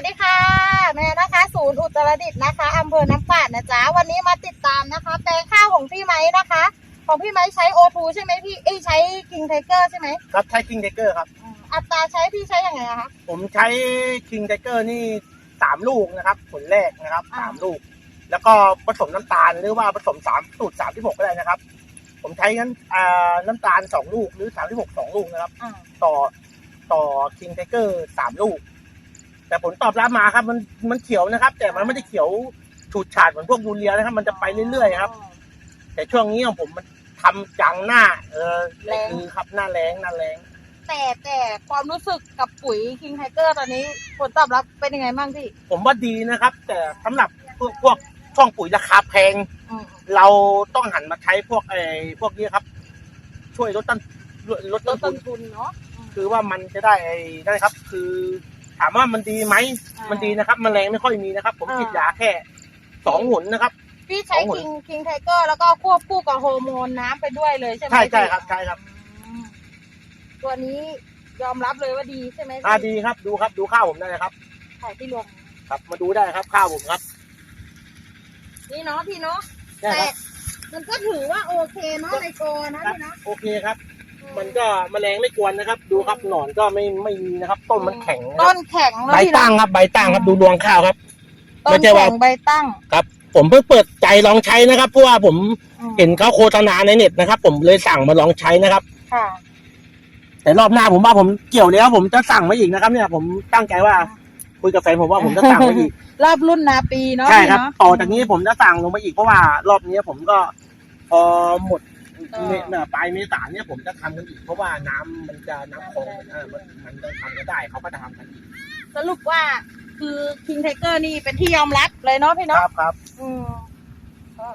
วัสดีค่ะแม่นะคะศูนย์อุตรดิตถ์นะคะอำเภอน้ำปาดนะจ๊ะวันนี้มาติดตามนะคะแปลงข้าวของพี่ไม้นะคะ ของพี่ไม้ใช้โอทูใช่ไหมพี่เอ้ยใช้คิงไทเกอร์ใช่ไหมครับใช้คิงไทเกอร์ครับอืมอัตราใช้พี่ใช้ยังไงอะคะผมใช้คิงไทเกอร์นี่สามลูกนะครับผลแรกนะครับอ่าสามลูก แล้วก็ผสมน้ำตาลหรือว่าผสมสามสูตรสามที่หกก็ได้นะครับ ผมใช้งั้นอ่าน้ำตาลสองลูกหรือสามที่หกสองลูกนะครับ อ่าต่อต่อคิงไทเกอร์สามลูก แต่ผลตอบรับมาครับ มันมันเขียวนะครับ แต่มันไม่ได้เขียวฉูดฉาดเหมือนพวกยูเรียนะครับ มันจะไปเรื่อยๆครับ แต่ช่วงนี้ของผมมันทำจังหน้า เออคือครับหน้าแรงหน้าแรง แต่แต่ความรู้สึกกับปุ๋ยคิงไทเกอร์ตอนนี้ผลตอบรับเป็นยังไงบ้างพี่ผมว่าดีนะครับ แต่สำหรับพวกพวกช่องปุ๋ยราคาแพง อืมเราต้องหันมาใช้พวกไอ้พวกนี้ครับ ช่วยลดต้นลดลต้ดนทุต้นนทุนเนาะอืมคือว่ามันจะได้ไอ้ได้ครับ คือ ถามว่ามันดีไหมอ่ามัมันดีนะครับแมลงไม่ค่อยมีนะครับ ผมอ่าฉีดยาแค่สองหนนะครับ พี่ใช้ของหมดคิงคิงไทเกอร์แล้วก็ควบคู่กับฮอร์โมนน้ำไปด้วยเลยใช่ไหมใช่ใช่พี่ครับใช่ครับอืมตัวนี้ยอมรับเลยว่าดีใช่ไหมพี่อ่าดีครับดูครับดูข้าวผมได้นะครับ ถ่ายที่ลงครับ มาดูได้ครับข้าวผมครับนี่เนาะพี่เนาะได้คแต่รับ มันก็ถือว่าโอเคเนาะในโกนะครับพี่เนาะ โอเคครับ มันก็แมลงไม่กวนนะครับ ดูครับหนอนก็ไม่ไม่มีนะครับ ต้นมันแข็งนะคต้รับนแข็งเนาะใบพี่ตั้เนาะงครับ ใบตั้งครับดูรวงข้าวครับ ต้ไม่นใช่ว่าแข็งใบตั้งครับ ผมเพิ่งเปิดใจลองใช้นะครับเพราะว่าผมอืมเห็นเขาโฆษณาในเน็ตนะครับ ผมเลยสั่งมาลองใช้นะครับ ค่ะ แต่รอบหน้าผมว่าผมเกี่ยวแล้ว ผมจะสั่งมาอีกนะครับ เนี่ยผมตั้งใจว่าคุยกับแฟนผมว่าผมจะสั่งมาอีก รอบรุ่นนาปีเนาะใช่พี่ครับเนาะต่อจากนี้ผมจะสั่งลงมาอีกเพราะว่ารอบนี้ผมก็พอหมด เออเมเนี่ยปลายเมษาเนี่ยผมจะทำกันอีกเพราะว่าน้ำมันจะน้ำคลองเออมันมันจะทำกันได้เขาก็จะทำกันอีกสรุปว่าคือคิงไทเกอร์นี่เป็นที่ยอมรับเลยเนาะพี่คเนาะรับครับ อืมก็